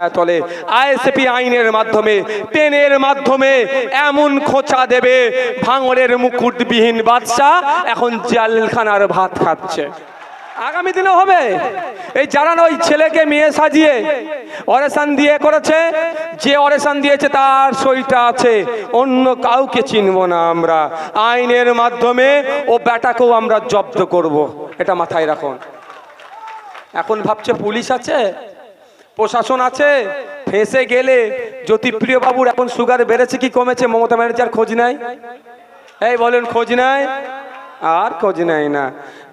তলে আইএসপি আইনের মাধ্যমে, পেনের মাধ্যমে এমন খোঁচা দেবে, ভাঙরের মুকুটবিহীন বাদশা এখন জালখানার ভাত খাচ্ছে। আগামী দিনে হবে। এই যারা ওই ছেলেকে মেয়ে সাজিয়ে অরেশান দিয়ে করেছে। যে অরেশান দিয়েছে তার সইটা আছে। অন্য কাউকে চিনব না আমরা। আইনের মাধ্যমে ও ব্যাটাকেও আমরা জব্দ করব। এটা মাথায় রাখুন। এখন ভাবছে পুলিশ আছে? প্রশাসন আছে, ফেসে গেলে জ্যোতিপ্রিয় বাবুর এখন সুগার বেড়েছে কি কমেছে? মমতা ব্যানার্জি আর খোঁজ নাই? এই বলেন, খোঁজ নাই? আর খোঁজ নেয় না।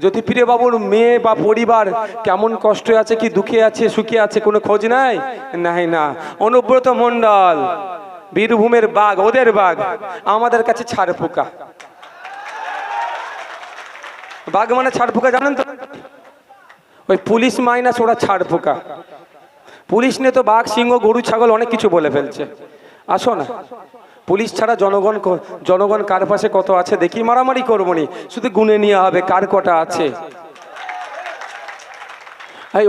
জ্যোতিপ্রিয় বাবুর মেয়ে বা পরিবার কেমন কষ্ট আছে, কি দুঃখে আছে, সুখে আছে, কোনো খোঁজ নাই? নাই না। অনুব্রত মণ্ডল, বীরভূমের বাঘ, ওদের বাঘ, আমাদের কাছে ছাড় পোকা বাঘ মানে ছাড় পোকা জানেন তো? ওই পুলিশ মাইনাস ওরা ছাড় পোকা পুলিশ নিয়ে তো বাঘ, সিংহ, গরু, ছাগল অনেক কিছু বলে ফেলছে। আসো না। পুলিশ ছাড়া জনগণ জনগণ কার পাশে কত আছে? দেখি মারামারি করব নি। শুধু গুনে নিয়ে হবে, কার কটা আছে?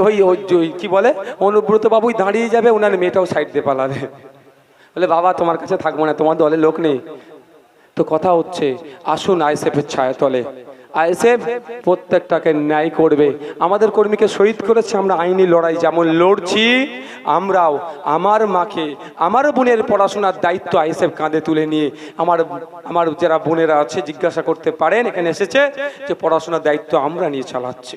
ওই ওই কি বলে? অনুব্রত বাবুই দাঁড়িয়ে যাবে ওনার মেয়েটাও সাইড দিয়ে পালাবে। বলে, বাবা, তোমার কাছে থাকব না, তোমার দলে লোক নেই। তো কথা হচ্ছে, আসুন আইএসএফের ছায়া তলে আইএসএফ প্রত্যেকটাকে ন্যায় করবে। আমাদের কর্মীকে শহীদ করেছে, আমরা আইনি লড়াই যেমন লড়ছি, আমরাও আমার মাকে, আমার বোনের পড়াশোনার দায়িত্ব আইএসএফ কাঁধে তুলে নিয়ে আমার আমার যারা বোনেরা আছে, জিজ্ঞাসা করতে পারেন, এখানে এসেছে যে পড়াশোনার দায়িত্ব আমরা নিয়ে চালাচ্ছি।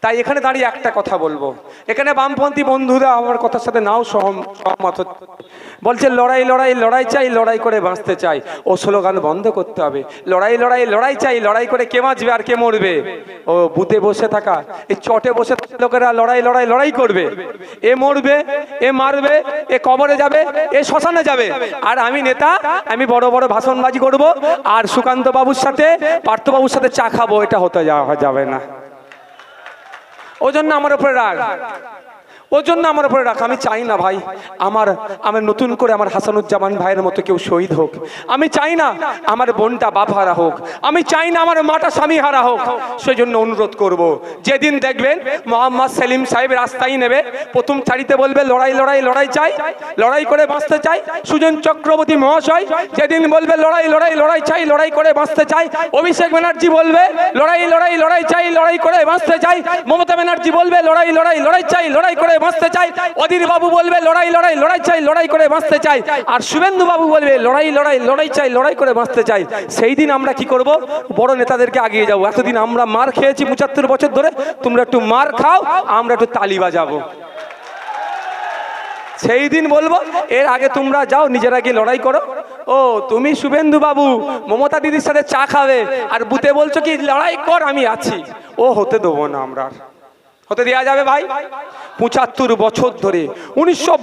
তাই এখানে দাঁড়িয়ে একটা কথা বলব। এখানে বামপন্থী বন্ধুরা আমার কথার সাথে নাও সহম- সহমত বলছে, লড়াই লড়াই লড়াই চাই, লড়াই করে বাঁচতে চাই। ও স্লোগান বন্ধ করতে হবে। লড়াই লড়াই লড়াই চাই, লড়াই করে কে বাঁচবে আর কে মরবে? ও বুথে বসে থাকা, এই চটে বসে থাকা লোকেরা লড়াই লড়াই লড়াই করবে। এ মরবে, এ মারবে, এ কবরে যাবে, এ শ্মশানে যাবে। আর আমি নেতা, আমি বড় বড় ভাষণবাজি করব। আর সুকান্ত বাবুর সাথে পার্থবাবুর সাথে চা খাব, এটা হতে যাওয়া যাবে না। ওই জন্য আমার উপরে রাগ। ওই জন্য আমার উপরে রাখ, আমি চাই না ভাই, আমার আমার নতুন করে আমার হাসানুজ্জামান ভাইয়ের মতো কেউ শহীদ হোক। আমি চাই না আমার বোনটা বাপ হারা হোক, আমি চাই না আমার মাটা স্বামী হারা হোক। সেই জন্য অনুরোধ করব, যেদিন দেখবেন মোহাম্মদ সেলিম সাহেব রাস্তায় নেবে, প্রথম ছাড়িতে বলবে, লড়াই লড়াই লড়াই চাই, লড়াই করে বাঁচতে চাই। সুজন চক্রবর্তী মহাশয় যেদিন বলবে, লড়াই লড়াই লড়াই চাই, লড়াই করে বাঁচতে চাই। অভিষেক ব্যানার্জি বলবে, লড়াই লড়াই লড়াই চাই, লড়াই করে বাঁচতে চাই। মমতা ব্যানার্জি বলবে, লড়াই লড়াই লড়াই চাই, লড়াই করে বাঁচতে চাই। অধীর বাবু বলবে, লড়াই লড়াই লড়াই চাই, লড়াই করে বাঁচতে চাই। আর শুভেন্দু বাবু বলবে, লড়াই লড়াই লড়াই চাই, লড়াই করে বাঁচতে চাই। সেই দিন আমরা কি করব? বড় নেতাদেরকে আগিয়ে যাব। এতদিন আমরা মার খেয়েছি পঁচাত্তর বছর ধরে। তোমরা একটু মার খাও, আমরা একটু তালি বাজাবো। সেই দিন বলব, এর আগে তোমরা যাও, নিজেরা গিয়ে লড়াই করো। ও, তুমি শুভেন্দু বাবু মমতা দিদির সাথে চা খাবে। আর বুতে বলছো কি, লড়াই কর, আমি আছি। ও, হতে দেবো না আমরা। হতে দেওয়া যাবে ভাই? পঁচাত্তর বছর ধরে, উনিশশো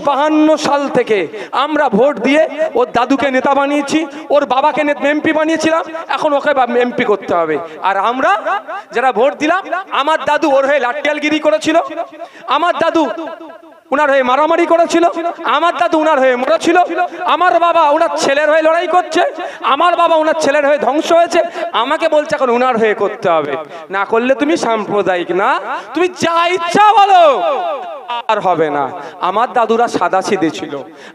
সাল থেকে আমরা ভোট দিয়ে ওর দাদুকে নেতা বানিয়েছি, ওর বাবাকে এমপি বানিয়েছিলাম, এখন ওকে এমপি করতে হবে। আর আমরা যারা ভোট দিলাম, আমার দাদু ওর হয়ে লাট্টিয়ালগিরি করেছিল। আমার দাদু উনার হয়ে মারামারি করেছিল, আমার দাদু উনার হয়ে মরেছিল, আমার বাবা উনার ছেলের হয়ে লড়াই করছে, আমার বাবা উনার ছেলের হয়ে ধ্বংস হয়েছে, আমাকে বলছে এখন উনার হয়ে করতে হবে। না করলে তুমি সাম্প্রদায়িক না, তুমি যা ইচ্ছা বলো, আর হবে না। আমার দাদুরা সাদা সিধে ছিল,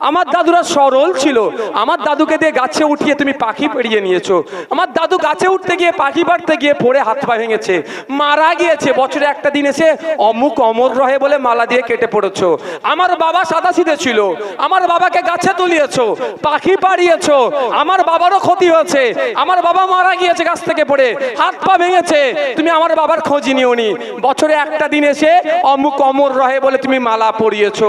আমার দাদুরা সরল ছিল, আমার দাদুকে দিয়ে গাছে উঠিয়ে তুমি পাখি পেরিয়ে নিয়েছো, আমার দাদু গাছে উঠতে গিয়ে পাখি পাড়তে গিয়ে পড়ে হাত পা ভেঙেছে, মারা গিয়েছে, বছরে একটা দিন এসে অমুক অমর রহে বলে মালা দিয়ে কেটে পড়েছো আমার বাবা সাদা সিধে ছিল। আমার বাবাকে গাছে তুলিয়েছো, পাখি পাড়িয়েছো, আমার বাবারও ক্ষতি হয়েছে। আমার বাবা মারা গিয়েছে গাছ থেকে পড়ে, হাত পা ভেঙেছে। তুমি আমার বাবার খোঁজ নিওনি বছরে একটা দিন এসে অমুক অমর রহে বলে তুমি মালা পরিয়েছো।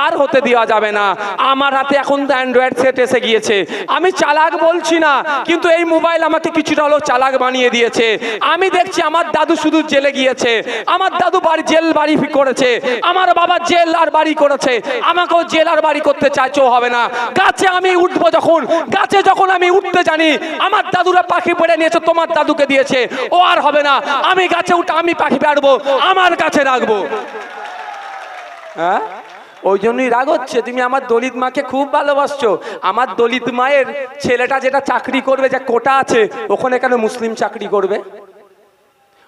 আর হতে দেওয়া যাবে না। আমার হাতে এখন তো অ্যান্ড্রয়েড সেট এসে গিয়েছে। আমি চালাক বলছি না, কিন্তু এই মোবাইল আমাকে কিছুটা হলেও চালাক বানিয়ে দিয়েছে। আমি দেখছি আমার দাদু শুধু জেলে গিয়েছে। আমার দাদু বাড়ি জেল বাড়ি করেছে। আমার বাবা জেল আর বাড়ি করেছে। আমাকেও জেল আর বাড়ি করতে চাইছেও হবে না। গাছে আমি উঠবো যখন, গাছে যখন আমি উঠতে জানি, আমার দাদুরা পাখি পেড়ে নিয়েছে, তোমার দাদুকে দিয়েছে। ও আর হবে না। আমি গাছে উঠে, আমি পাখি পাড়বো, আমার কাছে রাখব। হ্যাঁ? ওই জন্যই রাগ হচ্ছে। তুমি আমার দলিত মাকে খুব ভালোবাসছো। আমার দলিত মায়ের ছেলেটা যেটা চাকরি করবে, যে কোটা আছে, ওখানে কেন মুসলিম চাকরি করবে?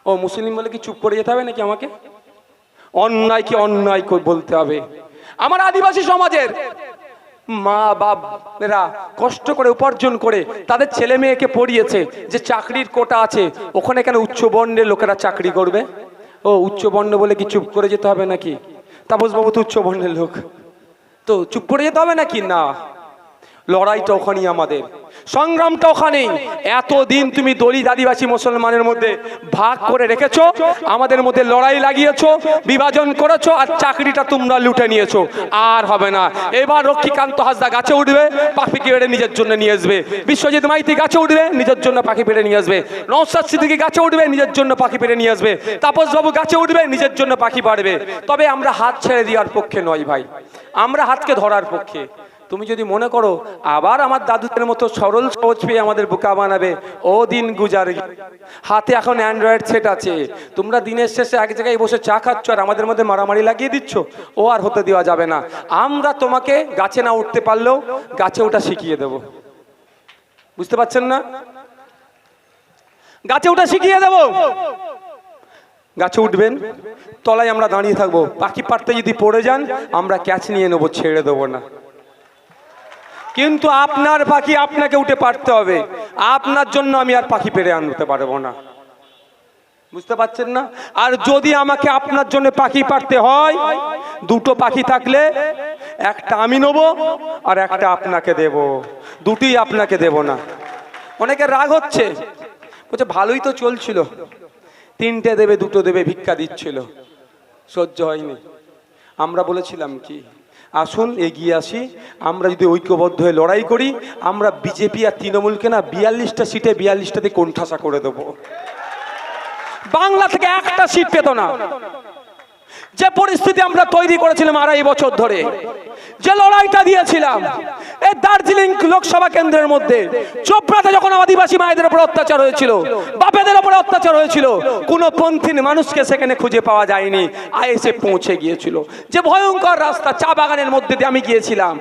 ও মুসলিম বলে কি চুপ করে যেতে হবে নাকি আমাকে? অন্যায় কি অন্যায় বলতে হবে। আমার আদিবাসী সমাজের মা বাপরা কষ্ট করে উপার্জন করে তাদের ছেলে মেয়েকে পড়িয়েছে, যে চাকরির কোটা আছে, ওখানে কেন উচ্চ বর্ণের লোকেরা চাকরি করবে? ও, উচ্চ বর্ণ বলে কি চুপ করে যেতে হবে নাকি? তাপসবাবু তো উচ্চ বর্ণের লোক। তো চুপ করে যেতে হবে নাকি? না। লড়াইটা ওখানেই আমাদের। সংগ্রামটা ওখানেই। এতদিন তুমি দলিত আদিবাসী মুসলমানের মধ্যে ভাগ করে রেখেছ, আমাদের মধ্যে লড়াই লাগিয়েছ, বিভাজন করেছ, আর চাকরিটা তোমরা লুটে নিয়েছো। আর হবে না। এবার রক্ষীকান্ত হাসদা গাছে উঠবে, পাখি পেড়ে নিজের জন্য নিয়ে আসবে। বিশ্বজিৎ মাইতি গাছে উঠবে, নিজের জন্য পাখি পেড়ে নিয়ে আসবে। নৌসাদ সিদ্দিকি গাছে উঠবে, নিজের জন্য পাখি পেড়ে নিয়ে আসবে। তাপসবাবু গাছে উঠবে, নিজের জন্য পাখি পাড়বে। তবে আমরা হাত ছেড়ে দেওয়ার পক্ষে নয় ভাই। আমরা হাতকে ধরার পক্ষে। তুমি যদি মনে করো আবার আমার দাদুদের মতো সরল সহজ পেয়ে আমাদের বোকা বানাবে, ও দিন গুজার। হাতে এখন অ্যান্ড্রয়েড সেট আছে। তোমরা দিনের শেষে এক জায়গায় বসে চা খাচ্ছ আর আমাদের মধ্যে মারামারি লাগিয়ে দিচ্ছ, ও আর হতে দেওয়া যাবে না। আমরা তোমাকে গাছে না উঠতে পারলেও গাছে ওটা শিখিয়ে দেব। বুঝতে পারছেন না? গাছে ওটা শিখিয়ে দেব। গাছে উঠবেন, তলায় আমরা দাঁড়িয়ে থাকব। পাখি পাড়তে যদি পড়ে যান, আমরা ক্যাচ নিয়ে নেব, ছেড়ে দেবো না। কিন্তু আপনার পাখি আপনাকে উঠে পারতে হবে। আপনার জন্য আমি আর পাখি পেরে আনতে পারব না। বুঝতে পারছেন না? আর যদি আমাকে আপনার জন্য পাখি পারতে হয়, দুটো পাখি থাকলে একটা আমি নেব আর একটা আপনাকে দেব। দুটোই আপনাকে দেব না। অনেকের রাগ হচ্ছে। বলছে, ভালোই তো চলছিল। তিনটে দেবে, দুটো দেবে, ভিক্ষা দিচ্ছিল। সহ্য হয়নি। আমরা বলেছিলাম কি? আসুন, এগিয়ে আসি। আমরা যদি ঐক্যবদ্ধ হয়ে লড়াই করি, আমরা বিজেপি আর তৃণমূলকে না বিয়াল্লিশটা সিটে বিয়াল্লিশটাতে কোণঠাসা করে দেবো। বাংলা থেকে একটা সিট পেত না। যে পরিস্থিতি আমরা তৈরি করেছিলাম আড়াই বছর ধরে, যে লড়াইটা দিয়েছিলাম, এই দার্জিলিং লোকসভা কেন্দ্রের মধ্যে, চোপড়াতে যখন আদিবাসী মায়েদের উপর অত্যাচার হয়েছিল, বাপেদের উপর অত্যাচার হয়েছিল, কোনো পন্থীন মানুষকে সেখানে খুঁজে পাওয়া যায়নি আইএসএ পৌঁছে গিয়েছিল। যে ভয়ঙ্কর রাস্তা চা বাগানের মধ্যে দিয়ে আমি গিয়েছিলাম,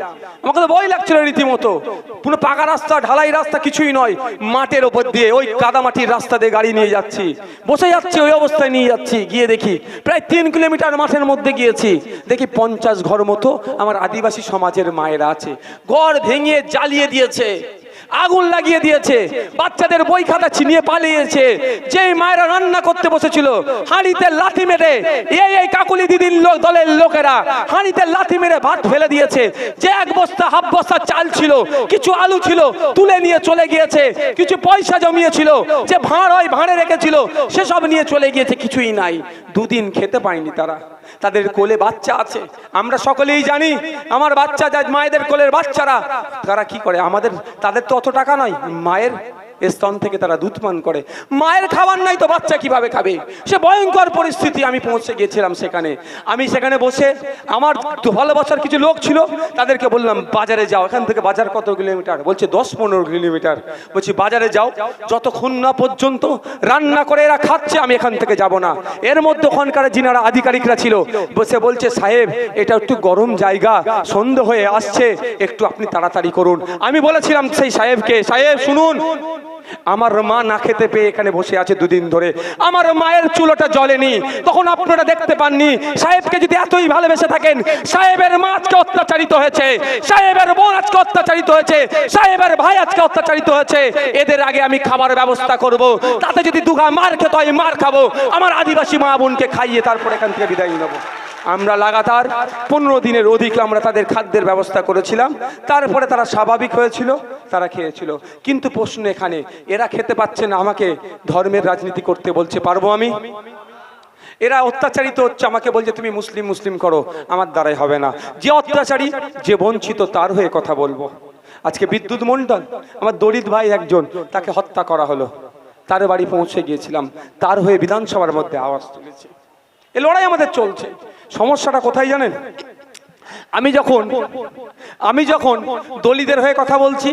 আমাকে তো ভয় লাগছিল রীতিমতো। পুরো পাকা রাস্তা, ঢালাই রাস্তা কিছুই নয়, মাঠের ওপর দিয়ে ওই কাদামাটির রাস্তা দিয়ে গাড়ি নিয়ে যাচ্ছি, বসে যাচ্ছি, ওই অবস্থায় নিয়ে যাচ্ছি, গিয়ে দেখি, প্রায় তিন কিলোমিটার মাঠের মধ্যে গিয়েছি, দেখি পঞ্চাশ ঘর মতো আমার আদিবাসী সমাজের মায়েরা আছে। ঘর ভেঙে জ্বালিয়ে দিয়েছে। আগুন লাগিয়ে দিয়েছে। বাচ্চাদের বই খাতা ছিনিয়ে পালিয়েছে। যে মায়েরা রান্না করতে বসেছিল, হাঁড়িতে লাথি মেরে এই এই কাকুলি দিদির লোক, দলের লোকেরা হাঁড়িতে লাথি মেরে ভাত ফেলে দিয়েছে। যে এক বস্তা, হাফ বস্তা চাল ছিল, কিছু আলু ছিল, তুলে নিয়ে চলে গিয়েছে। কিছু পয়সা জমিয়েছিল, যে ভাঁড় হয় ভাঁড়ে রেখেছিল, সেসব নিয়ে চলে গিয়েছে, কিছুই নাই। দুদিন খেতে পায়নি তারা। তাদের কোলে বাচ্চা আছে। আমরা সকলেই জানি, আমার বাচ্চা মায়েদের কোলের বাচ্চারা, তারা কি করে? আমাদের, তাদের তো অত টাকা নয়। মায়ের স্তন থেকে তারা দুধ পান করে। মায়ের খাবার নাই তো বাচ্চা কীভাবে খাবে? সে ভয়ঙ্কর পরিস্থিতি, আমি পৌঁছে গিয়েছিলাম সেখানে। আমি সেখানে বসে আমার ভালোবাসার কিছু লোক ছিল, তাদেরকে বললাম, বাজারে যাও। এখান থেকে বাজার কত কিলোমিটার? বলছে, দশ পনেরো কিলোমিটার। বলছি, বাজারে যাও। যতক্ষণ না পর্যন্ত রান্না করে এরা খাচ্ছে, আমি এখান থেকে যাব না। এর মধ্যে ওখানকার যিনারা আধিকারিকরা ছিল, বসে বলছে, সাহেব, এটা একটু গরম জায়গা সন্ধ্যে হয়ে আসছে, একটু আপনি তাড়াতাড়ি করুন। আমি বলেছিলাম সেই সাহেবকে, সাহেব, শুনুন। আমার মা না খেতে পেয়ে এখানে বসে আছে দুদিন ধরে। আমার মায়ের চুলোটা জ্বলেনি, তখন আপনারা দেখতে পাননি। সাহেবকে যদি এতই ভালোবেসে থাকেন, সাহেবের মা আজকে অত্যাচারিত হয়েছে, সাহেবের বোন আজকে অত্যাচারিত হয়েছে, সাহেবের ভাই আজকে অত্যাচারিত হয়েছে। এদের আগে আমি খাবার ব্যবস্থা করব, তাতে যদি দুঘা মার খেতে হয়, মার খাব। আমার আদিবাসী মা বোনকে খাইয়ে তারপর এখান থেকে বিদায় নেব। আমরা লাগাতার পনেরো দিনের অধিক আমরা তাদের খাদ্যের ব্যবস্থা করেছিলাম। তারপরে তারা স্বাভাবিক হয়েছিল, তারা খেয়েছিল। কিন্তু প্রশ্ন এখানে, এরা খেতে পাচ্ছে না, আমাকে ধর্মের রাজনীতি করতে বলছে, পারব আমি? এরা অত্যাচারিত হচ্ছে, আমাকে বলছে, তুমি মুসলিম মুসলিম করো, আমার দ্বারাই হবে না। যে অত্যাচারী, যে বঞ্চিত, তার হয়ে কথা বলব। আজকে বিদ্যুৎ মণ্ডল, আমার দরিদ ভাই একজন, তাকে হত্যা করা হলো। তার বাড়ি পৌঁছে গিয়েছিলাম। তার হয়ে বিধানসভার মধ্যে আওয়াজ তুলেছে। এ লড়াই আমাদের চলছে। সমস্যাটা কোথায় জানেন? আমি যখন আমি যখন দলিদের হয়ে কথা বলছি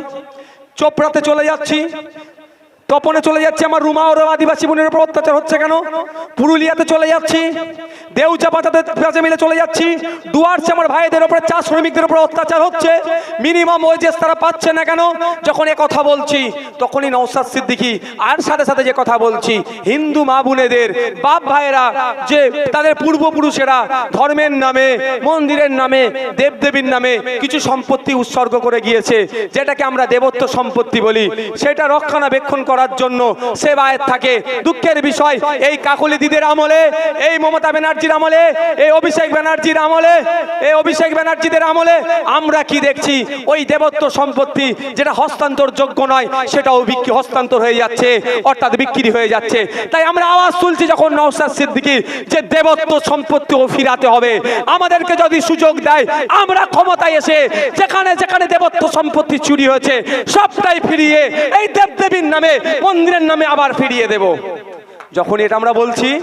চোপড়াতে চলে যাচ্ছি তপনে চলে যাচ্ছে আমার রুমা ওর আদিবাসী বোনের উপর অত্যাচার হচ্ছে কেন? পুরুলিয়াতে চলে যাচ্ছি। দেউচা বাঁচাতে পেঁচে মিলে চলে যাচ্ছি। ডুয়ার্সে আমার ভাইদের ওপরে চা শ্রমিকদের উপর অত্যাচার হচ্ছে। মিনিমাম ওয়েজেস তারা পাচ্ছে না কেন? যখন এ কথা বলছি, তখনই নৌসাদ সিদ্দিকি আর সাথে সাথে যে কথা বলছি, হিন্দু মা বোনেদের, বাপ ভাইয়েরা, যে তাদের পূর্বপুরুষেরা, ধর্মের নামে, মন্দিরের নামে, দেবদেবীর নামে কিছু সম্পত্তি উৎসর্গ করে গিয়েছে, যেটাকে আমরা দেবত্ব সম্পত্তি বলি। সেটা রক্ষণাবেক্ষণ করার জন্য সেবায়ের থাকে। দুঃখের বিষয়, এই কাকলি দিদের আমলে, এই মমতা ব্যানার্জির আমলে, এই অভিষেক ব্যানার্জির আমলে, এই অভিষেক ব্যানার্জিদের আমলে আমরা কি দেখছি? ওই দেবত্ব সম্পত্তি যেটা হস্তান্তর যোগ্য নয়, সেটাও বিক্রি, হস্তান্তর হয়ে যাচ্ছে, অর্থাৎ বিক্রি হয়ে যাচ্ছে। তাই আমরা আওয়াজ তুলছি যখন নওসাদ সিদ্দিকি যে দেবত্ব সম্পত্তিও ফিরাতে হবে। আমাদেরকে যদি সুযোগ দেয়, আমরা ক্ষমতায় এসে যেখানে যেখানে দেবত্ব সম্পত্তি চুরি হয়েছে, সবটাই ফিরিয়ে এই দেবদেবীর নামে মন্দিরের নামে আবার ফিরিয়ে দেব। যখন এটা আমরা বলছি,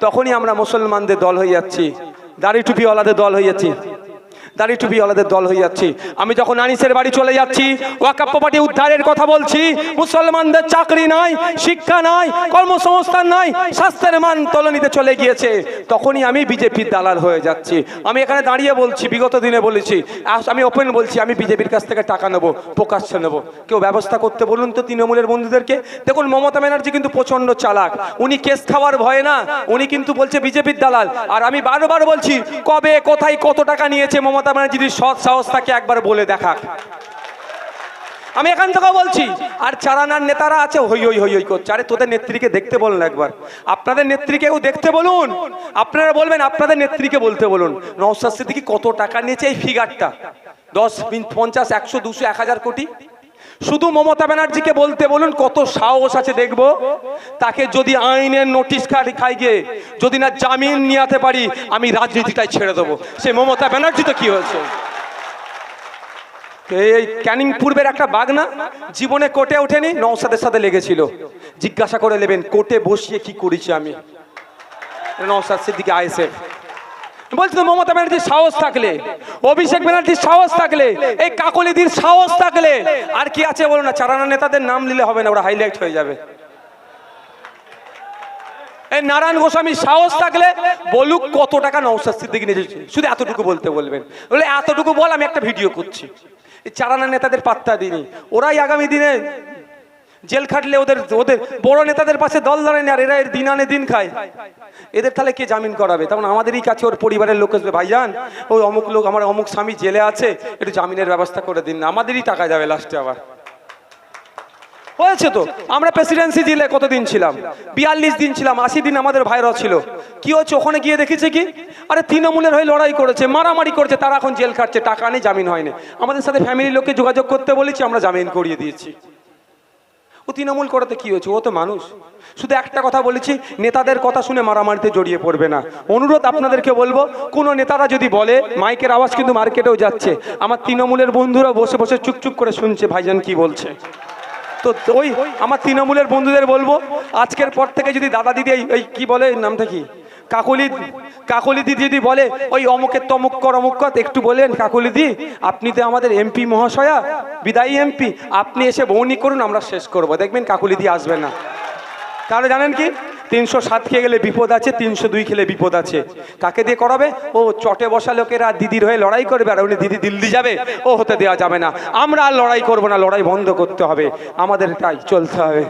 তখনই আমরা মুসলমানদের দল হয়ে যাচ্ছি। দাড়ি টুপিওয়ালাদের দল হয়ে যাচ্ছি। দাড়ি টুপিওয়ালাদের দল হয়ে যাচ্ছি। আমি যখন আনিসের বাড়ি চলে যাচ্ছি ওয়াকাপ পার্টি উদ্ধারের কথা বলছি, মুসলমানদের চাকরি নাই, শিক্ষা নাই, কর্মসংস্থান নাই, স্বাস্থ্যের মান তলনিতে চলে গিয়েছে। তখনই আমি বিজেপির দালাল হয়ে যাচ্ছি। আমি এখানে দাঁড়িয়ে বলছি, বিগত দিনে বলেছি আমি ওপেন বলছি, আমি বিজেপির কাছ থেকে টাকা নেব, প্রকাশ্যে নেব। কেউ ব্যবস্থা করতে বলুন তো তৃণমূলের বন্ধুদেরকে। দেখুন, মমতা ব্যানার্জি কিন্তু প্রচণ্ড চালাক। উনি কেস খাওয়ার ভয়ে না, উনি কিন্তু বলছে বিজেপির দালাল। আর আমি বারবার বলছি, কবে, কোথায় কত টাকা নিয়েছে মমতা ব্যানার্জির সৎ সাহস তাকে একবার বলে দেখাক। আমি এখান থেকেও বলছি, আর চারানার নেতারা আছে, হই হই হই হই করছে আরে তোদের নেত্রীকে দেখতে বলুন একবার। আপনাদের নেত্রীকেও দেখতে বলুন। আপনারা বলবেন, আপনাদের নেত্রীকে বলতে বলুন। নওসাদ সিদ্দিকি কত টাকা নিয়েছে এই ফিগারটা দশ পঞ্চাশ, একশো, দুশো, এক হাজার কোটি। শুধু মমতা ব্যানার্জিকে বলতে বলুন, কত সাহস আছে দেখব? তাকে যদি আইনের নোটিশ কার্ড খাই গিয়ে, যদি না জামিন নিয়ে পারি, আমি রাজনীতিটাই ছেড়ে দেবো। সে মমতা ব্যানার্জি তো কি হয়েছে? এই ক্যানিং পূর্বের একটা বাঘ না, জীবনে কোর্টে ওঠেনি নৌসাদের সাথে লেগেছিল। জিজ্ঞাসা করে নেবেন, কোর্টে বসিয়ে কি করেছি আমি? নৌসাদ সিদ্দিকে, আইএসএফ। বলছি তো মমতা ব্যানার্জির সাহস থাকলে, অভিষেক ব্যানার্জির সাহস থাকলে, এই কাকলিদির সাহস থাকলে, আর কি আছে বলো না, চারানা নেতাদের নাম নিলে হবে না, ওরা হাইলাইট হয়ে যাবে। এই নারায়ণ গোস্বামীর সাহস থাকলে বলুক কত টাকা নৌসাদ সিদ্দিকি নিয়েছে শুধু এতটুকু বলতে বলবেন। বলে, এতটুকু বল, আমি একটা ভিডিও করছি। চারানা নেতাদের পাত্তা দিনি ওরাই আগামী দিনে জেল খাটলে ওদের ওদের বড় নেতাদের পাশে দল দাঁড়ায় না আর এরা এর দিন আনে দিন খায়। এদের তাহলে কে জামিন করাবে? তখন আমাদেরই কাছে ওর পরিবারের লোক আসবে। ভাইজান, ওই অমুক লোক, আমার অমুক স্বামী জেলে আছে, একটু জামিনের ব্যবস্থা করে দিন না। আমাদেরই টাকা যাবে লাস্টে আবার। হয়েছে তো? আমরা প্রেসিডেন্সি জেলে কতদিন ছিলাম? বিয়াল্লিশ দিন ছিলাম, আশি দিন আমাদের ভাইরা ছিল। কি হচ্ছে ওখানে গিয়ে দেখেছে কি? আরে তৃণমূলের হয়ে লড়াই করেছে, মারামারি করেছে, তারা এখন জেল খাটছে, টাকা নেই জামিন হয়নি। আমাদের সাথে ফ্যামিলির লোককে যোগাযোগ করতে বলেছি, আমরা জামিন করিয়ে দিয়েছি। ও তৃণমূল করাতে কি হয়েছে? ও তো মানুষ। শুধু একটা কথা বলেছি, নেতাদের কথা শুনে মারামারিতে জড়িয়ে পড়বে না। অনুরোধ আপনাদেরকে বলব, কোনো নেতারা যদি বলে, মাইকের আওয়াজ কিন্তু মার্কেটেও যাচ্ছে। আমার তৃণমূলের বন্ধুরা বসে বসে চুপচুপ করে শুনছে, ভাইজান কি বলছে? তো ওই, আমার তৃণমূলের বন্ধুদের বলব, আজকের পর থেকে যদি দাদা দিদি এই- কি বলে, নামটা কি? কাকলি কাকলি দিদি বলে, ওই অমুকের তমুক কর, অমুক কর একটু বলেন, কাকলি দি, আপনি তো আমাদের এমপি মহাশয়া, বিদায়ী এমপি, আপনি এসে বৌনি করুন, আমরা শেষ করব। দেখবেন কাকলি দি আসবে না। তাহলে জানেন কি? তিনশো সাত খেয়ে গেলে বিপদ আছে, তিনশো দুই খেলে বিপদ আছে। কাকে দিয়ে করাবে? ও চটে বসা লোকেরা দিদির হয়ে লড়াই করবে, আর উনি দিদি দিল্লি যাবে, ও হতে দেওয়া যাবে না। আমরা আর লড়াই করব না, লড়াই বন্ধ করতে হবে। আমাদের তাই চলতে হবে।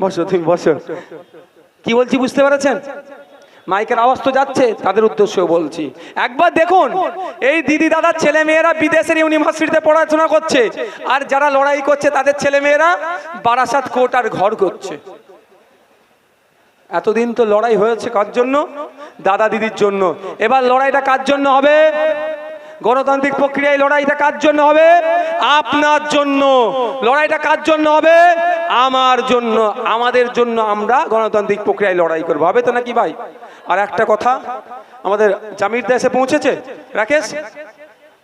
বসো, তুমি বসো। কি বলছি, বুঝতে পেরেছেন? মাইকের আওয়াজ তো যাচ্ছে, তাদের উদ্দেশ্য বলছি। একবার দেখুন, এই দিদি দাদার ছেলে মেয়েরা বিদেশের ইউনিভার্সিটিতে পড়াশোনা করছে, আর যারা লড়াই করছে, তাদের ছেলে মেয়েরা বারাসাত কোর্ট আর ঘর করছে। এতদিন তো লড়াই হয়েছে কার জন্য? দাদা দিদির জন্য। এবার লড়াইটা কার জন্য হবে? গণতান্ত্রিক প্রক্রিয়ায় লড়াইটা কার জন্য হবে? আপনার জন্য। লড়াইটা কার জন্য হবে? আমার জন্য। আমাদের জন্য আমরা গণতান্ত্রিক প্রক্রিয়ায় লড়াই করব। হবে তো নাকি ভাই? আর একটা কথা, আমাদের জামির দেশে পৌঁছেছে? রাকেশ?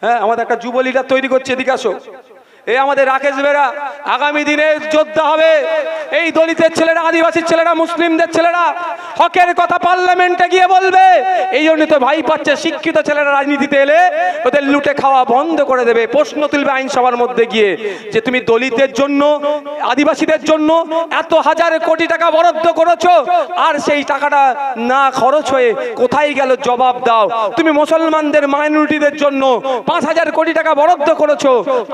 হ্যাঁ আমাদের একটা যুব লিডার তৈরি করছে, এদিকে আসো। এই আমাদের রাকেশ বেরা, আগামী দিনে যোদ্ধা হবে। এই দলিতের ছেলেরা, আদিবাসীর ছেলেরা, মুসলিমদের ছেলেরা হকের কথা পার্লামেন্টে গিয়ে বলবে। এই জন্য তো ভাই পাচ্ছে, শিক্ষিত ছেলেরা রাজনীতিতে এলে ওদের লুটে খাওয়া বন্ধ করে দেবে। প্রশ্ন তুলবে আইনসভার মধ্যে গিয়ে যে তুমি দলিতের জন্য, আদিবাসীদের জন্য এত হাজার কোটি টাকা বরাদ্দ করেছ আর সেই টাকাটা না খরচ হয়ে কোথায় গেল জবাব দাও। তুমি মুসলমানদের মাইনরিটিদের জন্য পাঁচ হাজার কোটি টাকা বরাদ্দ করেছ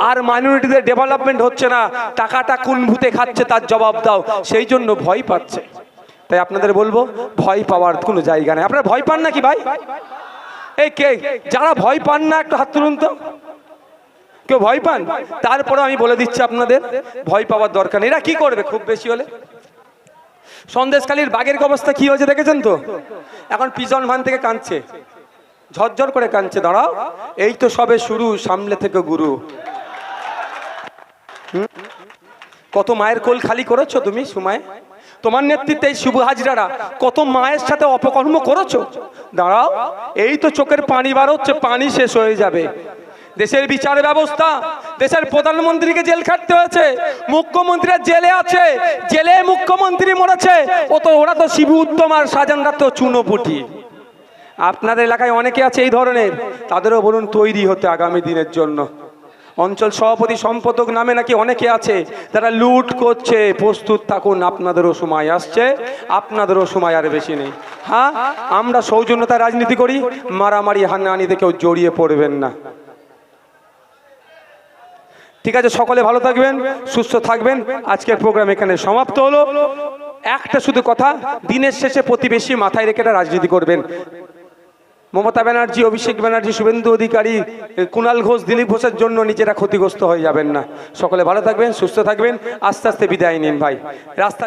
আর মাইনরিটিদের ডেভেলপমেন্ট হচ্ছে না। টাকাটা কোন ভূতে খাচ্ছে তার জবাব দাও। সেই জন্য ভয় পাচ্ছে। তাই আপনাদের বলব, ভয় পাওয়ার কোনো জায়গা নেই। আপনারা ভয় পান নাকি ভাই? এই কে? যারা ভয় পান না, একটু হাত তুলুন তো। কেউ ভয় পান? তারপরে আমি বলে দিচ্ছি আপনাদের, ভয় পাওয়ার দরকার নেই। এরা কি করবে খুব বেশি হলে? সন্দেশকালীর বাঘের অবস্থা কি হয়েছে দেখেছেন তো? এখন পিজন ভান থেকে কাঁদছে। ঝরঝর করে কাঁদছে, দাঁড়াও। এই তো সবে শুরু সামলে থেকে গুরু? কত মায়ের কোল খালি করেছ তুমি সুমায় তোমার নেতৃত্বে এই শুভ হাজরারা কত মায়ের সাথে অপকর্ম করেছ? দাঁড়াও, এই তো চোখের পানি বার হচ্ছে, পানি শেষ হয়ে যাবে। দেশের বিচার ব্যবস্থা, দেশের প্রধানমন্ত্রীকে জেল খাটতে হয়েছে, মুখ্যমন্ত্রীরা জেলে আছে, জেলে মুখ্যমন্ত্রী মরেছে, ও তো ওরা তো শিবু উত্তম আর সাজানরা তো চুনোপুটি। আপনাদের এলাকায় অনেকে আছে এই ধরনের, তাদেরও বলুন তৈরি হতে আগামী দিনের জন্য। অঞ্চল সভাপতি সম্পাদক নামে নাকি অনেকে আছে তারা লুট করছে। প্রস্তুত থাকুন, আপনাদেরও সময় আসছে, আপনাদেরও সময় আর বেশি নেই। হ্যাঁ আমরা সৌজন্যতায় রাজনীতি করি, মারামারি, হানাহানিতে কেউ জড়িয়ে পড়বেন না। ঠিক আছে, সকলে ভালো থাকবেন, সুস্থ থাকবেন। আজকের প্রোগ্রাম এখানে সমাপ্ত হলো। একটা শুধু কথা, দিনের শেষে প্রতিবেশী মাথায় রেখে রাজনীতি করবেন। মমতা ব্যানার্জি, অভিষেক ব্যানার্জি, শুভেন্দু অধিকারী কুণাল ঘোষ, দিলীপ ঘোষের জন্য নিজেরা ক্ষতিগ্রস্ত হয়ে যাবেন না। সকলে ভালো থাকবেন, সুস্থ থাকবেন। আস্তে আস্তে বিদায় নিন ভাই। রাস্তা